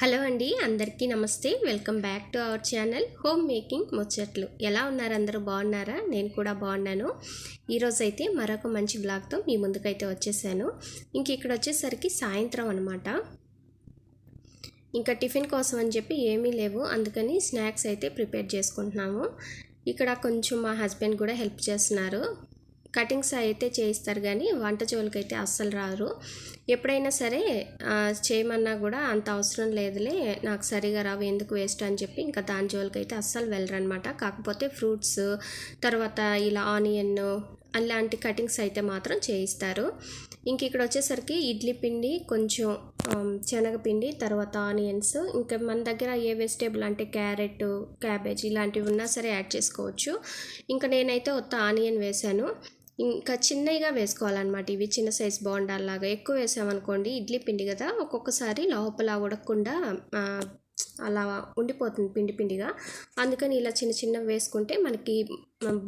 Hello అండి అందరికీ నమస్తే. Welcome back to our channel home making ముచ్చట్లు. ఎలా ఉన్నారు అందరూ? బాగున్నారా? నేను కూడా బాగున్నాను. ఈరోజు అయితే మరొక మంచి బ్లాగ్తో మీ ముందుకైతే వచ్చేసాను. ఇంక ఇక్కడ వచ్చేసరికి సాయంత్రం అనమాట ఇంకా టిఫిన్ కోసం అని చెప్పి ఏమీ లేవు. అందుకని స్నాక్స్ అయితే ప్రిపేర్ చేసుకుంటున్నాము. ఇక్కడ కొంచెం మా హస్బెండ్ కూడా హెల్ప్ చేస్తున్నారు. కటింగ్స్ అయితే చేయిస్తారు కానీ వంట జోలికైతే అస్సలు రారు. ఎప్పుడైనా సరే చేయమన్నా కూడా అంత అవసరం లేదులే నాకు సరిగా రావు ఎందుకు వేస్ట్ అని చెప్పి ఇంకా దాని జోలికైతే అస్సలు వెళ్ళరనమాట కాకపోతే ఫ్రూట్స్ తర్వాత ఇలా ఆనియన్ అలాంటి కటింగ్స్ అయితే మాత్రం చేయిస్తారు. ఇంక ఇక్కడ వచ్చేసరికి ఇడ్లీ పిండి కొంచెం శనగపిండి తర్వాత ఆనియన్స్ ఇంకా మన దగ్గర ఏ వెజిటేబుల్ అంటే క్యారెట్ క్యాబేజ్ ఇలాంటివి ఉన్నా సరే యాడ్ చేసుకోవచ్చు. ఇంకా నేనైతే ఒత్త ఆనియన్ వేశాను. ఇంకా చిన్నవిగా వేసుకోవాలన్నమాట. ఇవి చిన్న సైజ్ బాగుండాలాగా ఎక్కువ వేసామనుకోండి ఇడ్లీ పిండి కదా ఒక్కొక్కసారి లోపల ఉడకకుండా అలా ఉండిపోతుంది పిండి పిండిగా. అందుకని ఇలా చిన్న చిన్నవి వేసుకుంటే మనకి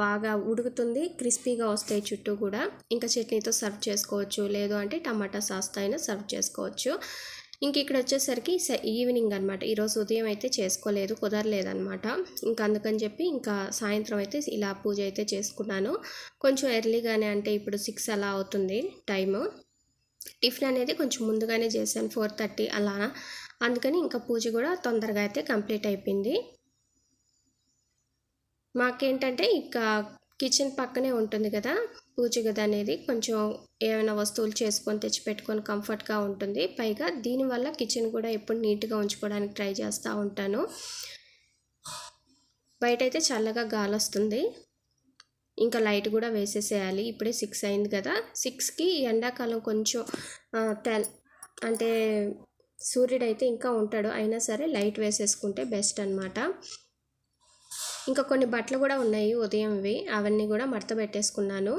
బాగా ఉడుకుతుంది క్రిస్పీగా వస్తాయి చుట్టూ కూడా. ఇంకా చట్నీతో సర్వ్ చేసుకోవచ్చు. లేదు అంటే టమాటా సాస్తో అయినా సర్వ్ చేసుకోవచ్చు. ఇంక ఇక్కడ వచ్చేసరికి స- ఈవినింగ్ అనమాట ఈరోజు ఉదయం అయితే చేసుకోలేదు కుదరలేదనమాట ఇంకా అందుకని చెప్పి ఇంకా సాయంత్రం అయితే ఇలా పూజ అయితే చేసుకున్నాను. కొంచెం ఎర్లీగానే అంటే ఇప్పుడు సిక్స్ అలా అవుతుంది టైము. టిఫిన్ అనేది కొంచెం ముందుగానే చేశాను ఫోర్ థర్టీ అలా అందుకని ఇంకా పూజ కూడా తొందరగా అయితే కంప్లీట్ అయిపోయింది. మాకేంటంటే ఇంకా కిచెన్ పక్కనే ఉంటుంది కదా పూజ గది అనేది కొంచెం ఏమైనా వస్తువులు చేసుకొని తెచ్చి పెట్టుకొని కంఫర్ట్గా ఉంటుంది. పైగా దీనివల్ల కిచెన్ కూడా ఎప్పుడు నీట్గా ఉంచుకోవడానికి ట్రై చేస్తూ ఉంటాను. బయట అయితే చల్లగా గాలి వస్తుంది. ఇంకా లైట్ కూడా వేసేసేయాలి. ఇప్పుడే సిక్స్ అయింది కదా. సిక్స్కి ఎండాకాలం కొంచెం తెల్ అంటే సూర్యుడు అయితే ఇంకా ఉంటాడు. అయినా సరే లైట్ వేసేసుకుంటే బెస్ట్ అన్నమాట. ఇంకా కొన్ని బట్టలు కూడా ఉన్నాయి ఉదయంవి. అవన్నీ కూడా మడత పెట్టేసుకున్నాను.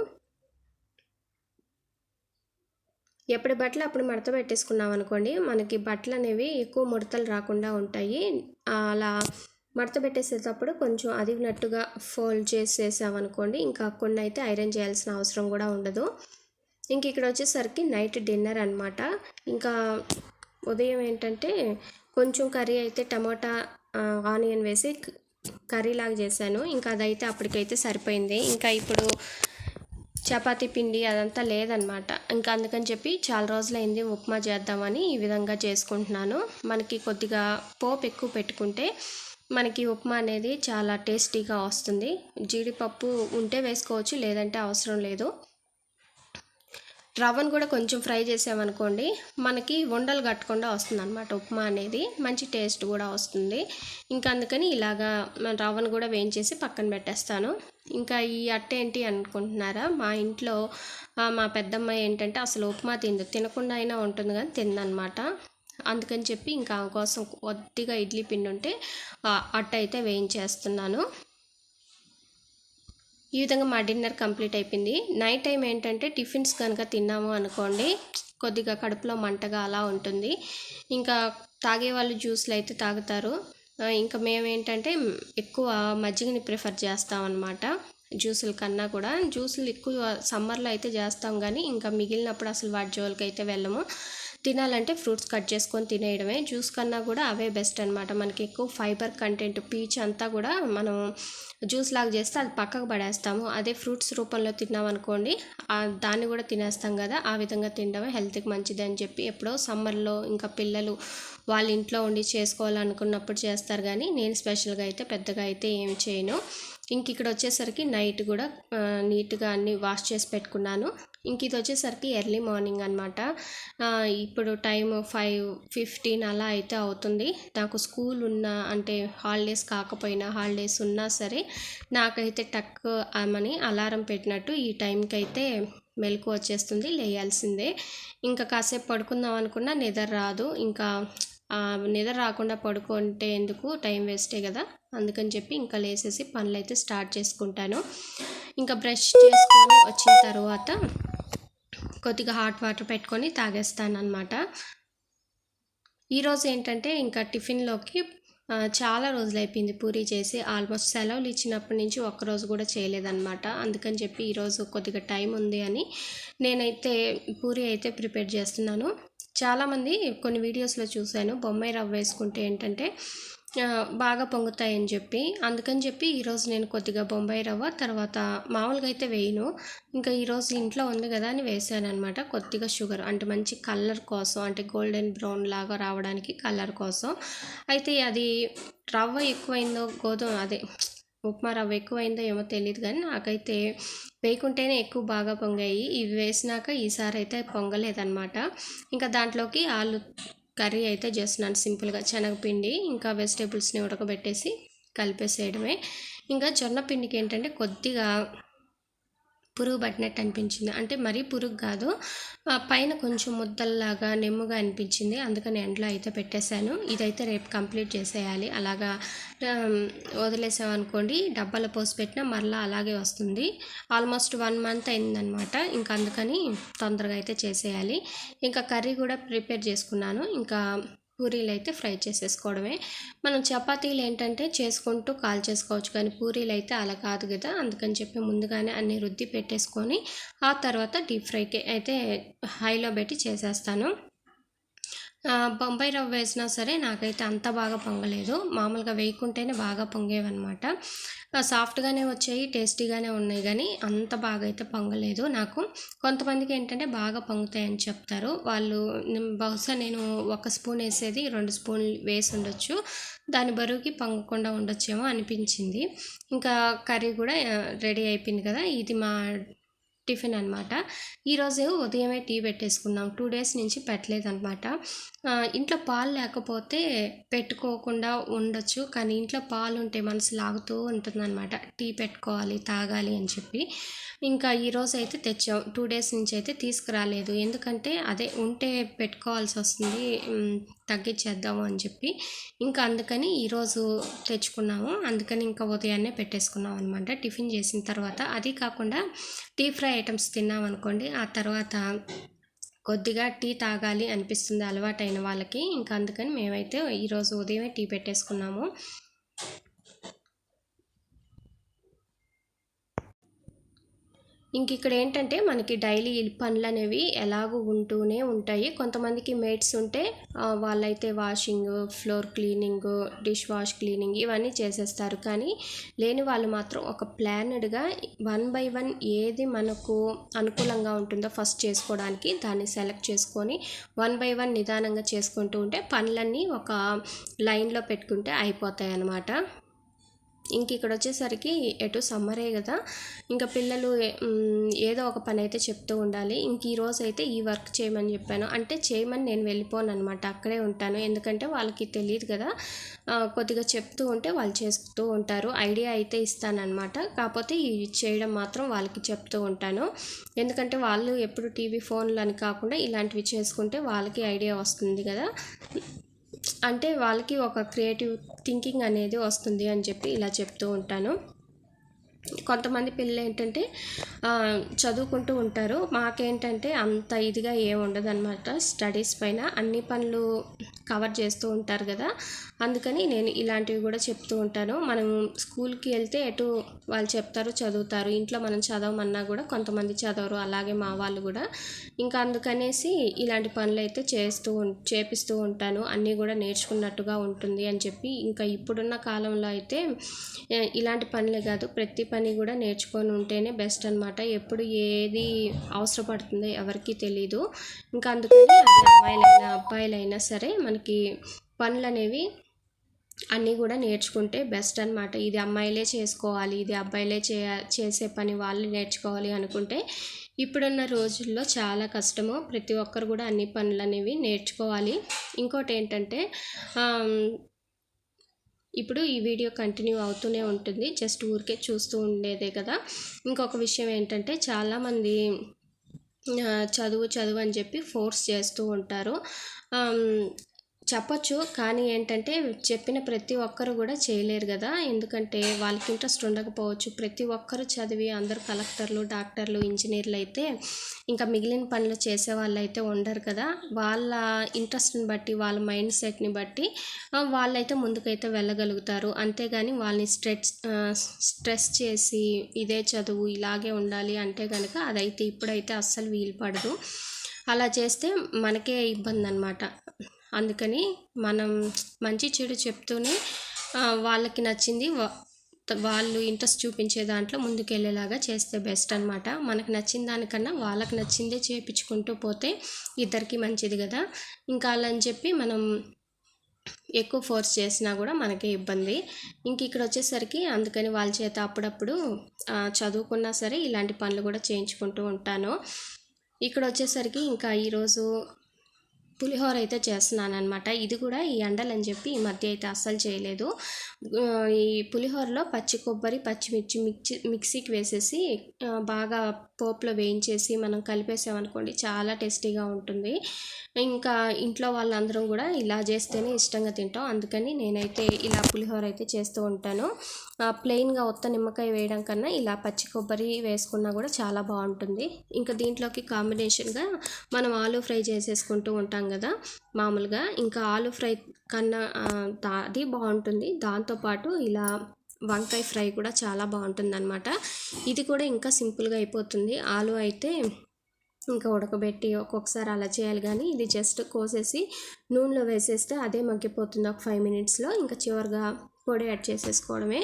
ఎప్పుడు బట్టలు అప్పుడు మడత పెట్టేసుకున్నాం అనుకోండి మనకి బట్టలు అనేవి ఎక్కువ ముడతలు రాకుండా ఉంటాయి. అలా మడత పెట్టేసేటప్పుడు కొంచెం అదిగినట్టుగా ఫోల్డ్ చేసేసామనుకోండి ఇంకా కొన్ని అయితే ఐరన్ చేయాల్సిన అవసరం కూడా ఉండదు. ఇంక ఇక్కడ వచ్చేసరికి నైట్ డిన్నర్ అనమాట ఇంకా ఉదయం ఏంటంటే కొంచెం కర్రీ అయితే టమాటా ఆనియన్ వేసి కర్రీ లాగా చేశాను. ఇంకా అదైతే అప్పటికైతే సరిపోయింది. ఇంకా ఇప్పుడు చపాతీ పిండి అదంతా లేదనమాట ఇంకా అందుకని చెప్పి చాలా రోజులైంది ఉప్మా చేద్దామని ఈ విధంగా చేసుకుంటున్నాను. మనకి కొద్దిగా పోపు ఎక్కువ పెట్టుకుంటే మనకి ఉప్మా అనేది చాలా టేస్టీగా వస్తుంది. జీడిపప్పు ఉంటే వేసుకోవచ్చు లేదంటే అవసరం లేదు. రవ్వను కూడా కొంచెం ఫ్రై చేసామనుకోండి మనకి ఉండలు కట్టకుండా వస్తుంది అనమాట ఉప్మా అనేది మంచి టేస్ట్ కూడా వస్తుంది. ఇంకా అందుకని ఇలాగా రవ్వను కూడా వేయించేసి పక్కన పెట్టేస్తాను. ఇంకా ఈ అట్ట ఏంటి అనుకుంటున్నారా? మా ఇంట్లో మా పెద్దమ్మాయి ఏంటంటే అసలు ఉప్మా తిందు. తినకుండా అయినా ఉంటుంది కానీ తిందనమాట అందుకని చెప్పి ఇంకా కోసం కొద్దిగా ఇడ్లీ పిండి ఉంటే అట్ట అయితే వేయించేస్తున్నాను. ఈ విధంగా మా డిన్నర్ కంప్లీట్ అయిపోయింది. నైట్ టైం ఏంటంటే టిఫిన్స్ కనుక తిన్నాము అనుకోండి కొద్దిగా కడుపులో మంటగా అలా ఉంటుంది. ఇంకా తాగే వాళ్ళు జ్యూస్లు అయితే తాగుతారు. ఇంకా మేమేంటంటే ఎక్కువ మజ్జిగని ప్రిఫర్ చేస్తాం అనమాట జ్యూసుల కన్నా కూడా. జ్యూసులు ఎక్కువ సమ్మర్లో అయితే చేస్తాం కానీ ఇంకా మిగిలినప్పుడు అసలు వాటి జోలికి అయితే వెళ్ళము. తినాలంటే ఫ్రూట్స్ కట్ చేసుకొని తినేయడమే. జ్యూస్ కన్నా కూడా అవే బెస్ట్ అనమాట మనకి ఎక్కువ ఫైబర్ కంటెంట్ పీచ్ అంతా కూడా మనం జ్యూస్ లాగా చేస్తే అది పక్కకు పడేస్తాము. అదే ఫ్రూట్స్ రూపంలో తిన్నాం అనుకోండి దాన్ని కూడా తినేస్తాం కదా. ఆ విధంగా తినడమే హెల్త్కి మంచిది అని చెప్పి ఎప్పుడో సమ్మర్లో ఇంకా పిల్లలు వాళ్ళ ఇంట్లో ఉండి చేసుకోవాలనుకున్నప్పుడు చేస్తారు కానీ నేను స్పెషల్గా అయితే పెద్దగా అయితే ఏమి చేయను. ఇంక ఇక్కడ వచ్చేసరికి నైట్ కూడా నీట్గా అన్ని వాష్ చేసి పెట్టుకున్నాను. ఇంక ఇది వచ్చేసరికి ఎర్లీ మార్నింగ్ అనమాట ఇప్పుడు టైం ఫైవ్ ఫిఫ్టీన్ అలా అయితే అవుతుంది. నాకు స్కూల్ ఉన్న అంటే హాలిడేస్ కాకపోయినా హాలిడేస్ ఉన్నా సరే నాకైతే టక్ అని అలారం పెట్టినట్టు ఈ టైంకి అయితే మెలకు వచ్చేస్తుంది లేయాల్సిందే. ఇంకా కాసేపు పడుకుందాం అనుకున్నా నిద్ర రాదు. ఇంకా నిద్ర రాకుండా పడుకుంటే ఎందుకు? టైం వేస్టే కదా. అందుకని చెప్పి ఇంకా లేసేసి పనులు అయితే స్టార్ట్ చేసుకుంటాను. ఇంకా బ్రష్ చేసుకొని వచ్చిన తర్వాత కొద్దిగా హాట్ వాటర్ పెట్టుకొని తాగేస్తాను అనమాట ఈరోజు ఏంటంటే ఇంకా టిఫిన్లోకి చాలా రోజులు అయిపోయింది పూరి చేసి. ఆల్మోస్ట్ సెలవులు ఇచ్చినప్పటి నుంచి ఒక్కరోజు కూడా చేయలేదన్నమాట. అందుకని చెప్పి ఈరోజు కొద్దిగా టైం ఉంది అని నేనైతే పూరి అయితే ప్రిపేర్ చేస్తున్నాను. చాలామంది కొన్ని వీడియోస్లో చూశాను. బొమ్మాయి రవ్వ వేసుకుంటే ఏంటంటే బాగా పొంగుతాయని చెప్పి. అందుకని చెప్పి ఈరోజు నేను కొద్దిగా బొంబాయి రవ్వ తర్వాత మామూలుగా అయితే వేయను. ఇంకా ఈరోజు ఇంట్లో ఉంది కదా అని వేసాను అనమాట కొద్దిగా షుగర్ అంటే మంచి కలర్ కోసం అంటే గోల్డెన్ బ్రౌన్ లాగా రావడానికి కలర్ కోసం. అయితే అది రవ్వ ఎక్కువైందో గోధుమ అదే ఉప్మా రవ్వ ఎక్కువైందో ఏమో తెలియదు కానీ నాకైతే వేయకుంటేనే ఎక్కువ బాగా పొంగాయి. ఇవి వేసినాక ఈసారి అయితే పొంగలేదన్నమాట. ఇంకా దాంట్లోకి ఆలు కర్రీ అయితే చేస్తున్నాను సింపుల్గా శనగపిండి ఇంకా వెజిటేబుల్స్ని ఉడకబెట్టేసి కలిపేసేయడమే. ఇంకా జొన్న పిండికి ఏంటంటే కొద్దిగా పురుగు పట్టినట్టు అనిపించింది. అంటే మరీ పురుగు కాదు పైన కొంచెం ముద్దల్లాగా నెమ్ముగా అనిపించింది. అందుకని ఎండలో అయితే పెట్టేశాను. ఇదైతే రేపు కంప్లీట్ చేసేయాలి. అలాగా వదిలేసామనుకోండి డబ్బాలో పోసి పెట్టినా మరలా అలాగే వస్తుంది. ఆల్మోస్ట్ వన్ మంత్ అయిందనమాట. ఇంకా అందుకని తొందరగా అయితే చేసేయాలి. ఇంకా కర్రీ కూడా ప్రిపేర్ చేసుకున్నాను. ఇంకా పూరీలు అయితే ఫ్రై చేసేసుకోవడమే. మనం చపాతీలు ఏంటంటే చేసుకుంటూ కాల్ చేసుకోవచ్చు కానీ పూరీలు అయితే అలా కాదు కదా. అందుకని చెప్పి ముందుగానే అన్ని రుద్ది పెట్టేసుకొని ఆ తర్వాత డీప్ ఫ్రైకి అయితే హైలో పెట్టి చేసేస్తాను. బొంబాయి రవ్వ వేసినా సరే నాకైతే అంత బాగా పొంగలేదు. మామూలుగా వేయకుంటేనే బాగా పొంగేవన్నమాట. సాఫ్ట్గానే వచ్చాయి టేస్టీగానే ఉన్నాయి కానీ అంత బాగా అయితే పొంగలేదు. నాకు కొంతమందికి ఏంటంటే బాగా పొంగుతాయని చెప్తారు. వాళ్ళు బహుశా నేను ఒక స్పూన్ వేసేది రెండు స్పూన్లు వేసి ఉండొచ్చు. దాని బరువుకి పొంగకుండా ఉండొచ్చేమో అనిపించింది. ఇంకా కర్రీ కూడా రెడీ అయిపోయింది కదా ఇది మా టిఫిన్ అనమాట ఈరోజు ఉదయమే టీ పెట్టేసుకున్నాం. టూ డేస్ నుంచి పెట్టలేదనమాట ఇంట్లో పాలు లేకపోతే పెట్టుకోకుండా ఉండొచ్చు కానీ ఇంట్లో పాలు ఉంటే మనసు లాగుతూ ఉంటుందన్నమాట. టీ పెట్టుకోవాలి తాగాలి అని చెప్పి. ఇంకా ఈరోజు అయితే తెచ్చాం. టూ డేస్ నుంచి అయితే తీసుకురాలేదు. ఎందుకంటే అదే ఉంటే పెట్టుకోవాల్సి వస్తుంది. తగ్గించేద్దాము అని చెప్పి ఇంకా అందుకని ఈరోజు తెచ్చుకున్నాము. అందుకని ఇంకా ఉదయాన్నే పెట్టేసుకున్నాం అనమాట టిఫిన్ చేసిన తర్వాత అది కాకుండా టీ ఫ్రై ఐటమ్స్ తిన్నాం అనుకోండి ఆ తర్వాత కొద్దిగా టీ తాగాలి అనిపిస్తుంది అలవాటైన వాళ్ళకి. ఇంకా అందుకని మేమైతే ఈరోజు ఉదయమే టీ పెట్టేసుకున్నాము. ఇంక ఇక్కడ ఏంటంటే మనకి డైలీ పనులు అనేవి ఎలాగూ ఉంటూనే ఉంటాయి. కొంతమందికి మేట్స్ ఉంటే వాళ్ళైతే washing floor cleaning dish wash cleaning ఇవన్నీ చేసేస్తారు. కానీ లేని వాళ్ళు మాత్రం ఒక ప్లానెడ్గా వన్ బై వన్ ఏది మనకు అనుకూలంగా ఉంటుందో ఫస్ట్ చేసుకోవడానికి దాన్ని సెలెక్ట్ చేసుకొని వన్ బై వన్ నిదానంగా చేసుకుంటూ ఉంటే పనులన్నీ ఒక లైన్లో పెట్టుకుంటే అయిపోతాయి అన్నమాట ఇంక ఇక్కడ వచ్చేసరికి ఎటు సమ్మరే కదా. ఇంకా పిల్లలు ఏదో ఒక పని అయితే చెప్తూ ఉండాలి. ఇంక ఈ రోజు అయితే ఈ వర్క్ చేయమని చెప్పాను. అంటే చేయమని నేను వెళ్ళిపోను అనమాట అక్కడే ఉంటాను. ఎందుకంటే వాళ్ళకి తెలియదు కదా. కొద్దిగా చెప్తూ ఉంటే వాళ్ళు చేస్తూ ఉంటారు. ఐడియా అయితే ఇస్తానమాట కాకపోతే ఈ చేయడం మాత్రం వాళ్ళకి చెప్తూ ఉంటాను. ఎందుకంటే వాళ్ళు ఎప్పుడు టీవీ ఫోన్లు అని కాకుండా ఇలాంటివి చేసుకుంటే వాళ్ళకి ఐడియా వస్తుంది కదా. అంటే వాళ్ళకి ఒక క్రియేటివ్ థింకింగ్ అనేది వస్తుంది అని చెప్పి ఇలా చెప్తూ ఉంటాను. కొంతమంది పిల్లలు ఏంటంటే చదువుకుంటూ ఉంటారు. మాకేంటంటే అంత ఇదిగా ఏం ఉండదు అనమాట స్టడీస్ పైన. అన్ని పనులు కవర్ చేస్తూ ఉంటారు కదా. అందుకని నేను ఇలాంటివి కూడా చెప్తూ ఉంటాను. మనం స్కూల్కి వెళ్తే ఎటు వాళ్ళు చెప్తారు చదువుతారు. ఇంట్లో మనం చదవమన్నా కూడా కొంతమంది చదవరు. అలాగే మా వాళ్ళు కూడా. ఇంకా అందుకనేసి ఇలాంటి పనులు అయితే చేస్తూ ఉం- చేపిస్తూ ఉంటాను. అన్నీ కూడా నేర్చుకున్నట్టుగా ఉంటుంది అని చెప్పి. ఇంకా ఇప్పుడున్న కాలంలో అయితే ఇలాంటి పనులే కాదు. ప్రతి పని కూడా నేర్చుకొని ఉంటేనే బెస్ట్ అనమాట ఎప్పుడు ఏది అవసరపడుతుందో ఎవరికీ తెలీదు. ఇంకా అందుకని అది అమ్మాయిలైనా అబ్బాయిలైనా సరే మనకి పనులు అనేవి అన్నీ కూడా నేర్చుకుంటే బెస్ట్ అనమాట ఇది అమ్మాయిలే చేసుకోవాలి ఇది అబ్బాయిలే చేయ చేసే పని వాళ్ళు నేర్చుకోవాలి అనుకుంటే ఇప్పుడున్న రోజుల్లో చాలా కష్టము. ప్రతి ఒక్కరు కూడా అన్ని పనులు అనేవి నేర్చుకోవాలి. ఇంకోటి ఏంటంటే ఇప్పుడు ఈ వీడియో కంటిన్యూ అవుతూనే ఉంటుంది. జస్ట్ ఊరికే చూస్తూ ఉండేదే కదా. ఇంకొక విషయం ఏంటంటే చాలామంది చదువు చదువు అని చెప్పి ఫోర్స్ చేస్తూ ఉంటారు. చెప్పొచ్చు కానీ ఏంటంటే చెప్పిన ప్రతి ఒక్కరు కూడా చేయలేరు కదా. ఎందుకంటే వాళ్ళకి ఇంట్రెస్ట్ ఉండకపోవచ్చు. ప్రతి ఒక్కరు చదివి అందరు కలెక్టర్లు డాక్టర్లు ఇంజనీర్లు అయితే ఇంకా మిగిలిన పనులు చేసే వాళ్ళు అయితే ఉండరు కదా. వాళ్ళ ఇంట్రెస్ట్ని బట్టి వాళ్ళ మైండ్ సెట్ని బట్టి వాళ్ళైతే ముందుకైతే వెళ్ళగలుగుతారు. అంతేగాని వాళ్ళని స్ట్రెస్ స్ట్రెస్ చేసి ఇదే చదువు ఇలాగే ఉండాలి అంటే కనుక అదైతే ఇప్పుడైతే అస్సలు వీలు పడదు. అలా చేస్తే మనకే ఇబ్బంది అనమాట అందుకని మనం మంచి చెడు చెప్తూనే వాళ్ళకి నచ్చింది వా- వాళ్ళు ఇంట్రెస్ట్ చూపించే దాంట్లో ముందుకెళ్ళేలాగా చేస్తే బెస్ట్ అనమాట మనకు నచ్చిన దానికన్నా వాళ్ళకి నచ్చిందే చేయించుకుంటూ పోతే ఇద్దరికి మంచిది కదా. ఇంకా అలా అని చెప్పి మనం ఎక్కువ ఫోర్స్ చేసినా కూడా మనకే ఇబ్బంది. ఇంక ఇక్కడ వచ్చేసరికి అందుకని వాళ్ళ చేత అప్పుడప్పుడు చదువుకున్నా సరే ఇలాంటి పనులు కూడా చేయించుకుంటూ ఉంటాను. ఇక్కడ వచ్చేసరికి ఇంకా ఈరోజు పులిహోర అయితే చేస్తున్నాను అనమాట ఇది కూడా ఈ ఎండలు అని చెప్పి ఈ మధ్య అయితే అస్సలు చేయలేదు. ఈ పులిహోరలో పచ్చి కొబ్బరి పచ్చిమిర్చి మిక్సి మిక్సీకి వేసేసి బాగా పోపులో వేయించేసి మనం కలిపేసామనుకోండి చాలా టేస్టీగా ఉంటుంది. ఇంకా ఇంట్లో వాళ్ళందరం కూడా ఇలా చేస్తేనే ఇష్టంగా తింటాం. అందుకని నేనైతే ఇలా పులిహోర అయితే చేస్తూ ఉంటాను. ప్లెయిన్గా ఒత్త నిమ్మకాయ వేయడం కన్నా ఇలా పచ్చి కొబ్బరి వేసుకున్నా కూడా చాలా బాగుంటుంది. ఇంకా దీంట్లోకి కాంబినేషన్గా మనం ఆలూ ఫ్రై చేసేసుకుంటూ ఉంటాం కదా మామూలుగా. ఇంకా ఆలూ ఫ్రై కన్నా అది బాగుంటుంది. దాంతోపాటు ఇలా వంకాయ ఫ్రై కూడా చాలా బాగుంటుంది అనమాట ఇది కూడా ఇంకా సింపుల్గా అయిపోతుంది. ఆలు అయితే ఇంకా ఉడకబెట్టి ఒక్కొక్కసారి అలా చేయాలి కానీ ఇది జస్ట్ కోసేసి నూనెలో వేసేస్తే అదే మగ్గిపోతుంది ఒక ఫైవ్ మినిట్స్లో ఇంకా చివరిగా పొడి యాడ్ చేసేసుకోవడమే.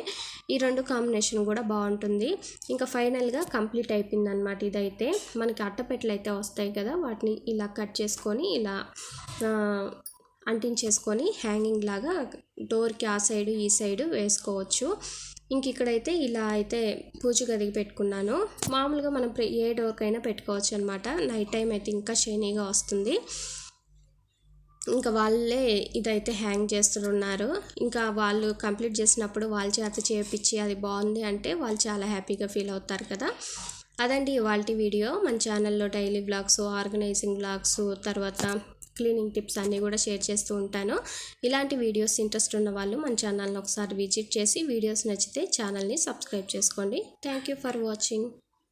ఈ రెండు కాంబినేషన్ కూడా బాగుంటుంది. ఇంకా ఫైనల్గా కంప్లీట్ అయిపోయింది అనమాట ఇదైతే. మనకి అట్టపెట్టెలు అయితే వస్తాయి కదా వాటిని ఇలా కట్ చేసుకొని ఇలా అంటించేసుకొని హ్యాంగింగ్ లాగా డోర్కి ఆ సైడు ఈ సైడు వేసుకోవచ్చు. ఇంక ఇక్కడైతే ఇలా అయితే పూజ గదికి పెట్టుకున్నాను. మామూలుగా మనం ఏ డోర్కైనా పెట్టుకోవచ్చు అనమాట నైట్ టైం అయితే ఇంకా షైనీగా వస్తుంది. ఇంకా వాళ్ళే ఇదైతే హ్యాంగ్ చేస్తున్నారు. ఇంకా వాళ్ళు కంప్లీట్ చేసినప్పుడు వాళ్ళ చేత చేపించి అది బాగుంది అంటే వాళ్ళు చాలా హ్యాపీగా ఫీల్ అవుతారు కదా. అదండి ఇవాళ వీడియో. మన ఛానల్లో డైలీ బ్లాగ్స్ ఆర్గనైజింగ్ బ్లాగ్స్ తర్వాత క్లీనింగ్ టిప్స్ అన్నీ కూడా షేర్ చేస్తూ ఉంటాను. ఇలాంటి వీడియోస్ ఇంట్రెస్ట్ ఉన్న వాళ్ళు మన ఛానల్ని ఒకసారి విజిట్ చేసి వీడియోస్ నచ్చితే ఛానల్ని సబ్స్క్రైబ్ చేసుకోండి. Thank you for watching.